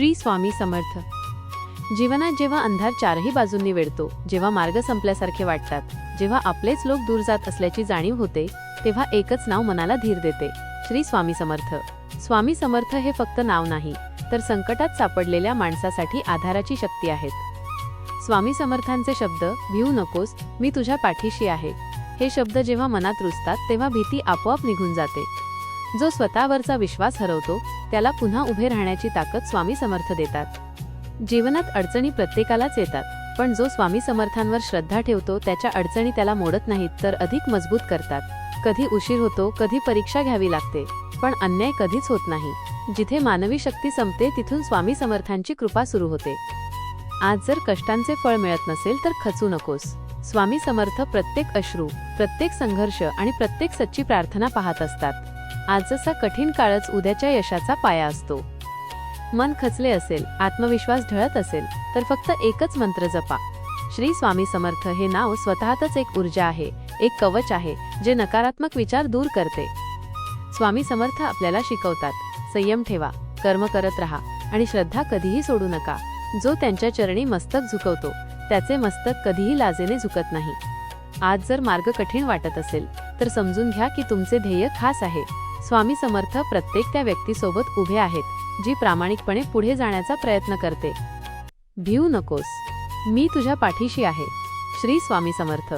श्री स्वामी समर्थ. जीवनात जेव्हा अंधार चारही बाजूंनी वेढतो जेव्हा मार्ग संपल्यासारखे वाटतात जेव्हा आपलेच लोक दूर जात असल्याची जाणीव होते तेव्हा एकच नाव मनाला धीर देते श्री स्वामी समर्थ. स्वामी समर्थ हे फक्त नाव नाही तर संकटात सापडलेल्या माणसासाठी आधाराची शक्ती आहेत. स्वामी समर्थांचे शब्द भिवू नकोस मी तुझ्या पाठीशी आहे. हे शब्द जेव्हा मनात रुजतात तेव्हा भीती आपोआप निघून जाते. जो स्वतःवरचा विश्वास हरवतो त्याला पुन्हा उभे राहण्याची ताकद स्वामी समर्थ देतात. जीवनात अडचणी प्रत्येकालाच येतात पण जो स्वामी समर्थांवर श्रद्धा ठेवतो त्याच्या अडचणी त्याला मोडत नाहीत तर अधिक मजबूत करतात. कधी उशीर होतो कधी परीक्षा घ्यावी लागते पण अन्याय कधीच होत नाही. जिथे मानवी शक्ती संपते तिथून स्वामी समर्थांची कृपा सुरू होते. आज जर कष्टांचे फळ मिळत नसेल तर खचू नकोस. स्वामी समर्थ प्रत्येक अश्रू प्रत्येक संघर्ष आणि प्रत्येक सच्ची प्रार्थना पाहत असतात. आजचा कठीण काळच उद्याच्या यशाचा पाया असतो. मन खचले असेल आत्मविश्वास ढळत असेल तर फक्त एकच मंत्र जपा. श्री स्वामी समर्थ हे नाव स्वतःतच एक ऊर्जा आहे एक कवच आहे जे नकारात्मक विचार दूर करते. स्वामी समर्थ आपल्याला शिकवतात संयम ठेवा कर्म करत राहा आणि श्रद्धा कधीही सोडू नका. जो त्यांच्या चरणी मस्तक झुकवतो त्याचे मस्तक कधीही लाजेने झुकत नाही. आज जर मार्ग कठीण वाटत असेल तर समजून घ्या की तुमचे ध्येय खास आहे. स्वामी समर्थ प्रत्येक त्या व्यक्तीसोबत उभे आहेत जी प्रामाणिकपणे पुढे जाण्याचा प्रयत्न करते. भिऊ नकोस. मी तुझ्या पाठीशी आहे. श्री स्वामी समर्थ.